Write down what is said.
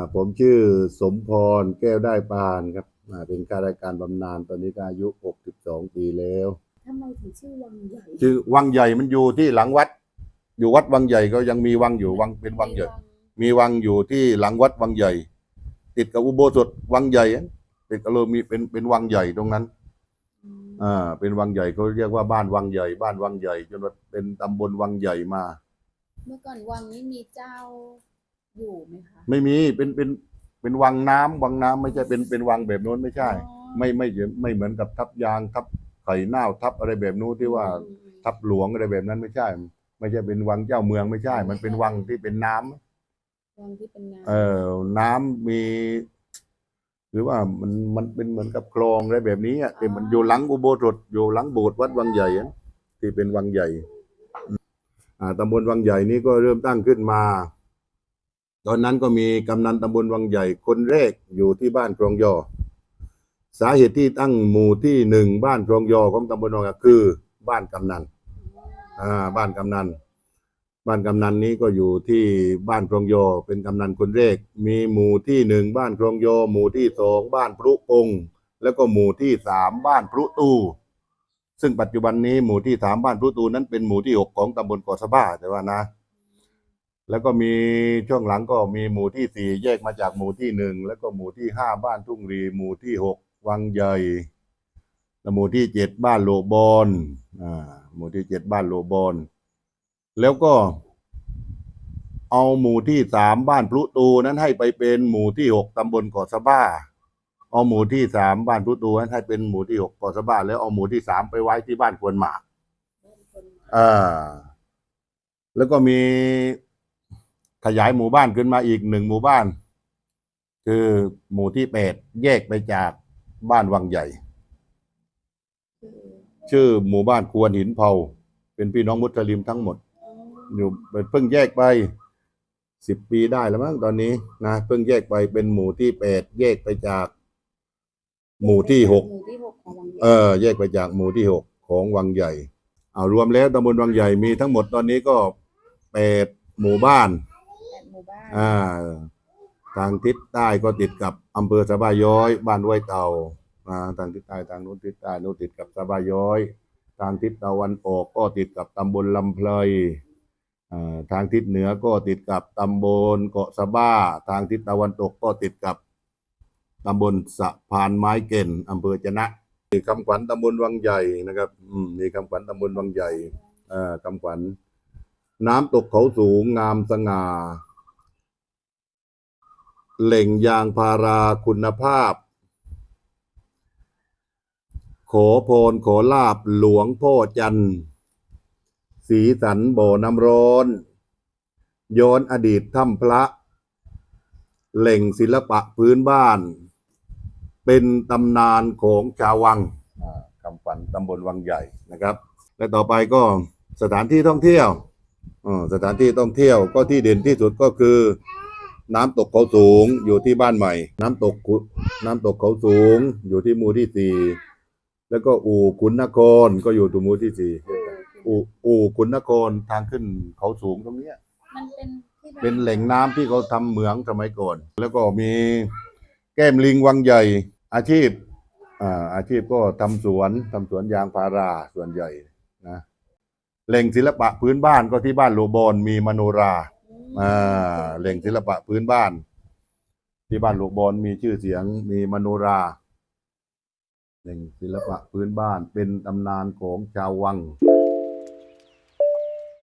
าผมชื่อสมพรแก้วได้ปานครับอ่าเป็นข้าราชการบำนาญตอนนี้ก็อายุ 62 ปีแล้วทำไมถึงชื่อวังใหญ่ชื่อวังใหญ่มันอยู่ที่หลังวัด อยู่วัดวังใหญ่ก็ยังมีวังอยู่วังเป็นวังใหญ่ มีวังอยู่ที่หลังวัดวังใหญ่ ติดกับอุโบสถวังใหญ่อะติดกับเรามีเป็นเป็นวังใหญ่ตรงนั้นอืมอ่าเป็นวังใหญ่เขาเรียกว่าบ้านวังใหญ่ บ้านวังใหญ่จนว่าเป็นตำบลวังใหญ่มา เมื่อก่อนวังนี้มีเจ้า อยู่ไหมคะไม่มีเป็นเป็นเป็นวังน้ำวังน้ำไม่ใช่เป็นเป็นวังแบบโน้นไม่ใช่ อ๋อไม่ไม่ไม่เหมือนกับทับยางทับไข่เน่าทับอะไรแบบนู้นที่ว่าอืมทับหลวงอะไรแบบนั้นไม่ใช่ ไม่ใช่เป็นวังเจ้าเมืองไม่ใช่ มันเป็นวังที่เป็นน้ำวังที่เป็นน้ำเออน้ำมี หรือว่ามันมันเป็นเหมือนกับคลองอะไรแบบนี้อะแต่มันอยู่หลังอุโบสถอยู่หลังโบสถ์วัดวังใหญ่อะที่เป็นวังใหญ่ อ่าตำบลวังใหญ่นี้ก็เริ่มตั้งขึ้นมา ตอนนั้นก็มีกำนันตำบลวังใหญ่คนแรกอยู่ที่บ้านคลองยอ สาเหตุที่ตั้งหมู่ที่หนึ่งบ้านคลองยอของตำบลวังคือบ้านกำนันอ่าบ้านกำนัน บ้านกำนันนี้ก็อยู่ที่บ้านคลองยอเป็นกำนันคนแรก มีหมู่ที่หนึ่งบ้านคลองยอ หมู่ที่สองบ้านพรุปงแล้วก็หมู่ที่สามบ้านพรุตูซึ่งปัจจุบันนี้หมู่ที่สามบ้านพรุตูนั้นเป็นหมู่ที่หกของตำบลเกาะสะบ้าแต่ว่านะ แล้วก็มีช่วงหลังก็มีหมู่ที่สี่แยกมาจากหมู่ที่หนึ่งแล้วก็หมู่ที่ห้าบ้านทุ่งรีหมู่ที่หกวังใหญ่และหมู่ที่เจ็ดบ้านโลบอนอ่าหมู่ที่เจ็ดบ้านโลบอน แล้วก็ เอาหมู่ที่สามบ้านพลุตูนั้นให้ไปเป็นหมู่ที่หกตำบลเกาะสะบ้า เอาหมู่ที่สามบ้านพลุตูนั้นให้เป็นหมู่ที่หกเกาะสะบ้า แล้วเอาหมู่ที่สามไปไว้ที่บ้านควนหมากบ้านคนอ่าแล้วก็มี ขยายหมู่บ้านขึ้นมาอีกหนึ่งหมู่บ้าน คือหมู่ที่แปดแยกไปจากบ้านวังใหญ่คือชื่อหมู่บ้านควรหินเผา เป็นพี่น้องมุสลิมทั้งหมดอ๋ออยู่เพิ่งแยกไปสิบปีได้แล้วมั้งตอนนี้นะเพิ่งแยกไปเป็นหมู่ที่แปดแยกไปจาก หมู่ที่หกหมู่ที่หกของวังใหญ่เออ แยกไปจากหมู่ที่หกของวังใหญ่ เอารวมแล้วตำบลวังใหญ่มีทั้งหมดตอนนี้ก็แปดหมู่บ้านแปดหมู่ บ้านอ่าทางทิศใต้ก็ติดกับอำเภอสะบาย้อย บ้านห้วยเต่าอ่าทางทิศใต้ทางนู้นทิศใต้นู้นติดกับสะบาย้อย ทางทิศตะวันออกก็ติดกับตำบลลำเพลยอ่าทางทิศเหนือก็ติดกับตำบลเกาะสะบ้า ทางทิศตะวันตกก็ติดกับตำบลสะพานไม้เก่นอำเภอจะนะนี่คำขวัญตำบลวังใหญ่นะครับอืมนี่คำขวัญตำบลวังใหญ่อ่าคำขวัญน้ำตกเขาสูงงามสง่า เหล่งยางพาราคุณภาพขอพรขอลาบหลวงพ่อจันทร์สีสันบ่อน้ำร้อนย้อนอดีตถ้ำพระ เหล่งศิลปะพื้นบ้าน เป็นตำนานของชาววังอ่าคำฝันตำบลวังใหญ่นะครับ และต่อไปก็สถานที่ท่องเที่ยวอ่าสถานที่ท่องเที่ยวก็ที่เด่นที่สุดก็คือ น้ำตกเขาสูงอยู่ที่บ้านใหม่ น้ำตกขุน้ำตกเขาสูง อยู่ที่หมู่ที่สี่แล้วก็อู่ขุนนครก็อยู่ที่หมู่ที่สี่อู่อู่ขุนนครทางขึ้นเขาสูงตรงเนี้ยมันเป็นที่เป็นแหล่งน้ำที่เขาทำเหมืองสมัยก่อน แล้วก็มีแก้มลิงวังใหญ่ อาชีพอ่าอาชีพก็ทำสวนทำสวนยางพาราส่วนใหญ่นะแหล่งศิลปะพื้นบ้านก็ที่บ้านโลบอนมีมโนราอืม อ่าแหล่งศิลปะพื้นบ้าน ที่บ้านหลวงบอลมีชื่อเสียงมีมโนรา แหล่งศิลปะพื้นบ้านเป็นตำนานของชาววัง